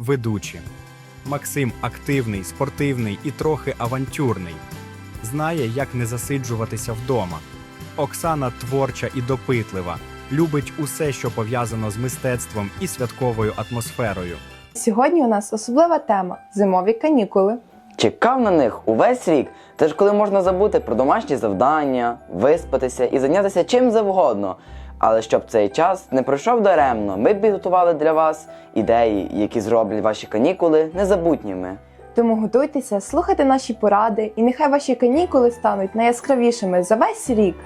ведучі. Максим активний, спортивний і трохи авантюрний. Знає, як не засиджуватися вдома. Оксана творча і допитлива, любить усе, що пов'язано з мистецтвом і святковою атмосферою. Сьогодні у нас особлива тема зимові канікули. Чекав на них увесь рік, теж коли можна забути про домашні завдання, виспатися і зайнятися чим завгодно. Але щоб цей час не пройшов даремно, ми підготували для вас ідеї, які зроблять ваші канікули незабутніми. Тому готуйтеся, слухайте наші поради, і нехай ваші канікули стануть найяскравішими за весь рік.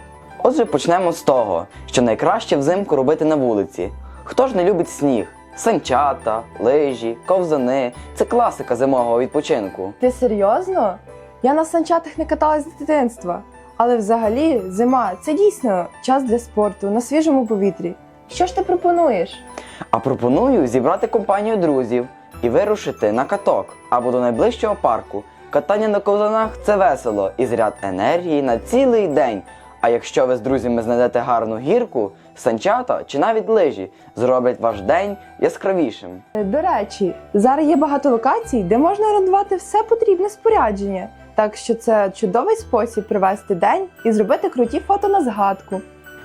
Отже, почнемо з того, що найкраще взимку робити на вулиці. Хто ж не любить сніг? Санчата, лижі, ковзани це класика зимового відпочинку. Ти серйозно? Я на санчатах не каталась з дитинства. Але взагалі зима це дійсно час для спорту на свіжому повітрі. Що ж ти пропонуєш? А пропоную зібрати компанію друзів і вирушити на каток або до найближчого парку. Катання на ковзанах це весело і зряд енергії на цілий день. А якщо ви з друзями знайдете гарну гірку, санчата чи навіть лижі зроблять ваш день яскравішим. До речі, зараз є багато локацій, де можна орендувати все потрібне спорядження. Так що це чудовий спосіб провести день і зробити круті фото на згадку.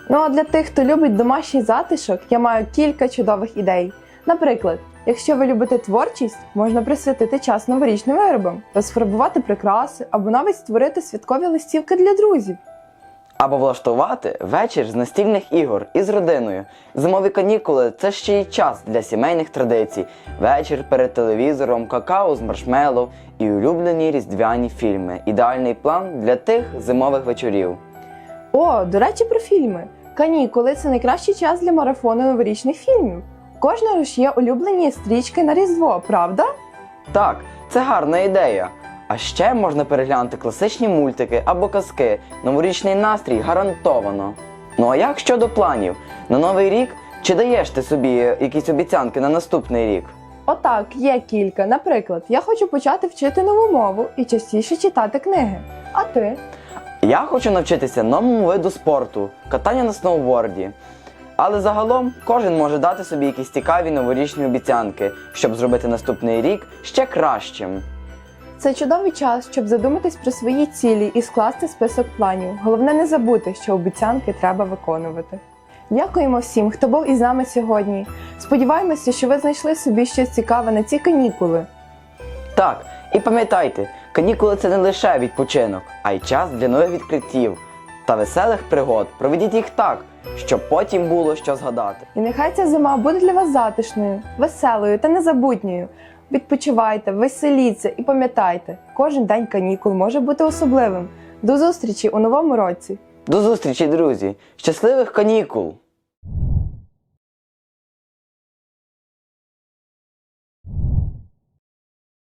Ну а для тих, хто любить домашній затишок, я маю кілька чудових ідей. Наприклад, якщо ви любите творчість, можна присвятити час новорічним виробам, розфарбувати прикраси або навіть створити святкові листівки для друзів. Або влаштувати вечір з настільних ігор із родиною. Зимові канікули це ще й час для сімейних традицій. Вечір перед телевізором, какао з маршмеллоу і улюблені різдвяні фільми. Ідеальний план для тих зимових вечорів. О, до речі, про фільми. Канікули це найкращий час для марафону новорічних фільмів. Кожного ж є улюблені стрічки на Різдво, правда? Так, це гарна ідея. А ще можна переглянути класичні мультики або казки. Новорічний настрій гарантовано. Ну а як щодо планів? На новий рік чи даєш ти собі якісь обіцянки на наступний рік? Отак, є кілька. Наприклад, я хочу почати вчити нову мову і частіше читати книги. А ти? Я хочу навчитися новому виду спорту, катання на сноуборді. Але загалом кожен може дати собі якісь цікаві новорічні обіцянки, щоб зробити наступний рік ще кращим. Це чудовий час, щоб задуматись про свої цілі і скласти список планів. Головне не забути, що обіцянки треба виконувати. Дякуємо всім, хто був із нами сьогодні. Сподіваємося, що ви знайшли собі щось цікаве на ці канікули. Так, і пам'ятайте, канікули це не лише відпочинок, а й час для нових відкриттів та веселих пригод. Проведіть їх так, щоб потім було що згадати. І нехай ця зима буде для вас затишною, веселою та незабутньою. Відпочивайте, веселіться і пам'ятайте, кожен день канікул може бути особливим. До зустрічі у новому році! До зустрічі, друзі! Щасливих канікул!